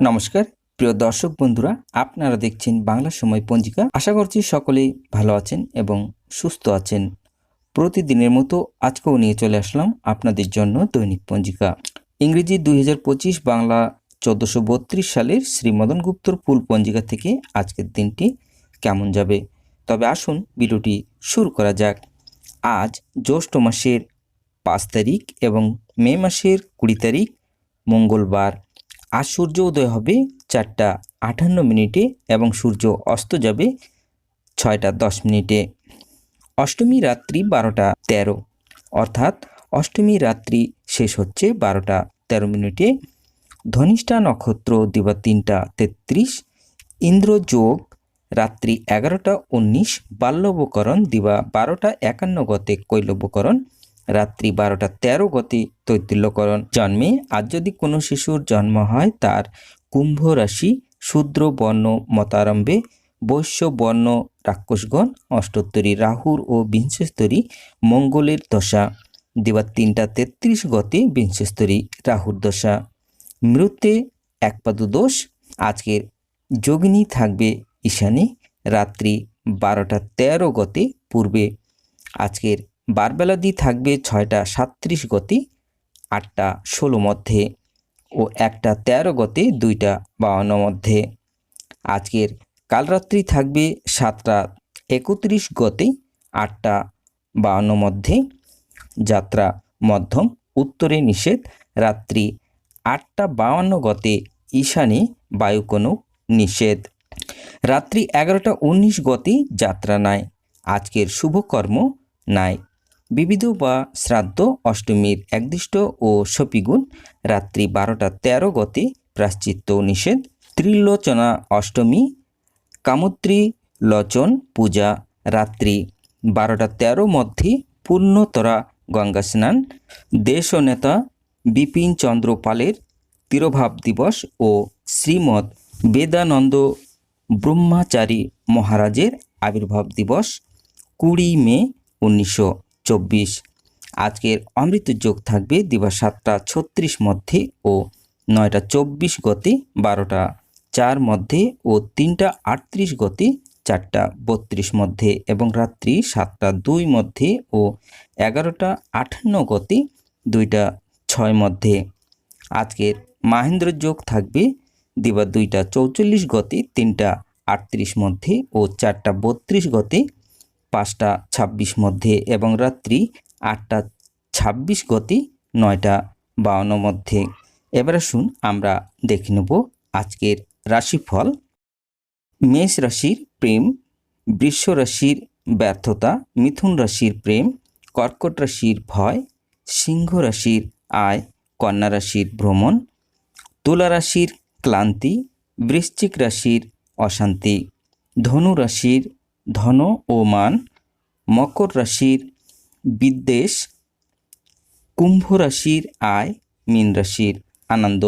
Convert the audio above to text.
নমস্কার, প্রিয় দর্শক বন্ধুরা, আপনারা দেখছেন বাংলা সময় পঞ্জিকা। আশা করছি সকলেই ভালো আছেন এবং সুস্থ আছেন। প্রতিদিনের মতো আজকেও নিয়ে চলে আসলাম আপনাদের জন্য দৈনিক পঞ্জিকা। ইংরেজি দুই হাজার পঁচিশ বাংলা চোদ্দোশো সালের শ্রী মদন গুপ্তর ফুল পঞ্জিকা থেকে আজকের দিনটি কেমন যাবে? তবে আসুন ভিডিওটি শুরু করা যাক। আজ জ্যৈষ্ঠ মাসের পাঁচ তারিখ এবং মে মাসের কুড়ি তারিখ, মঙ্গলবার। আজ সূর্য উদয় হবে চারটা আটান্ন মিনিটে এবং সূর্য অস্ত যাবে ছয়টা দশ মিনিটে। অষ্টমী রাত্রি বারোটা তেরো। অর্থাৎ অষ্টমী রাত্রি শেষ হচ্ছে বারোটা তেরো মিনিটে। ধনিষ্ঠা নক্ষত্র দিবা তিনটা তেত্রিশ। ইন্দ্র যোগ রাত্রি এগারোটা উনিশ। বাল্যবকরণ দিবা বারোটা একান্ন গতে কৈলব্যকরণ রাত্রি বারোটা তেরো গতি তৈতিল্যকরণ। জন্মে আজ যদি কোনো শিশুর জন্ম হয়, তার কুম্ভ রাশি শূদ্র বর্ণ মতারম্ভে বৈশ্য বর্ণ রাক্ষসগণ, অষ্টোত্তরী রাহুর ও বিংশস্তরী মঙ্গলের দশা। দিবা তিনটা তেত্রিশ গতে বিংশস্তরী রাহুর দশা। মৃত্যে একপাদু দোষ। আজকের যোগিনী থাকবে ঈশানী, রাত্রি বারোটা তেরো গতে পূর্বে। আজকের বারবেলাদি থাকবে ছয়টা সাত্রিশ গতি, আটটা ষোলো মধ্যে ও একটা তেরো গতে দুইটা বাউন্ন মধ্যে। আজকের কালরাত্রি থাকবে সাতটা একত্রিশ গতে, আটটা বাউন্ন মধ্যে। যাত্রা মধ্যম, উত্তরে নিষেধ, রাত্রি আটটা বাউন্ন গতে ঈশানে বায়ুকোণও নিষেধ। রাত্রি এগারোটা উনিশ গতি যাত্রা নাই, আজকের শুভকর্ম নাই। বিবিধ বা শ্রাদ্ধ অষ্টমীর একদিষ্ট ও সপিগুণ, রাত্রি বারোটা তেরো গতে, প্রাশ্চিত্য নিষেধ, ত্রিলোচনা অষ্টমী, কামত্রী লোচন পূজা, রাত্রি বারোটা তেরো মধ্যে পূর্ণতরা গঙ্গা স্নান দেশ নেতা বিপিন চন্দ্র পালের তিরোভাব দিবস ও শ্রীমৎ বেদানন্দ ব্রহ্মাচারী মহারাজের আবির্ভাব দিবস কুড়ি মে উনিশশো চব্বিশ। আজকের অমৃত যোগ থাকবে দিবা সাতটা ছত্রিশ মধ্যে ও নয়টা চব্বিশ গতে বারোটা, চার মধ্যে ও তিনটা আটত্রিশ গতে চারটা বত্রিশ মধ্যে এবং রাত্রি সাতটা দুই মধ্যে ও এগারোটা আটান্ন গতে দুইটা ছয় মধ্যে। আজকের মাহেন্দ্র যোগ থাকবে দিবা দুইটা চৌচল্লিশ গতে তিনটা আটত্রিশ মধ্যে ও চারটা বত্রিশ গতে পাঁচটা ছাব্বিশ মধ্যে এবং রাত্রি আটটা ছাব্বিশ গতি নয়টা বাউন্ন মধ্যে। এবার আসুন আমরা দেখে নেব আজকের রাশিফল। মেষ রাশির প্রেম, বৃষ রাশির ব্যর্থতা, মিথুন রাশির প্রেম, কর্কট রাশির ভয়, সিংহ রাশির আয়, কন্যা রাশির ভ্রমণ, তুলা রাশির ক্লান্তি, বৃশ্চিক রাশির অশান্তি, ধনু রাশির ধন ও মান মকর রাশির বিদ্বেষ কুম্ভ রাশির আয় মীন রাশির আনন্দ।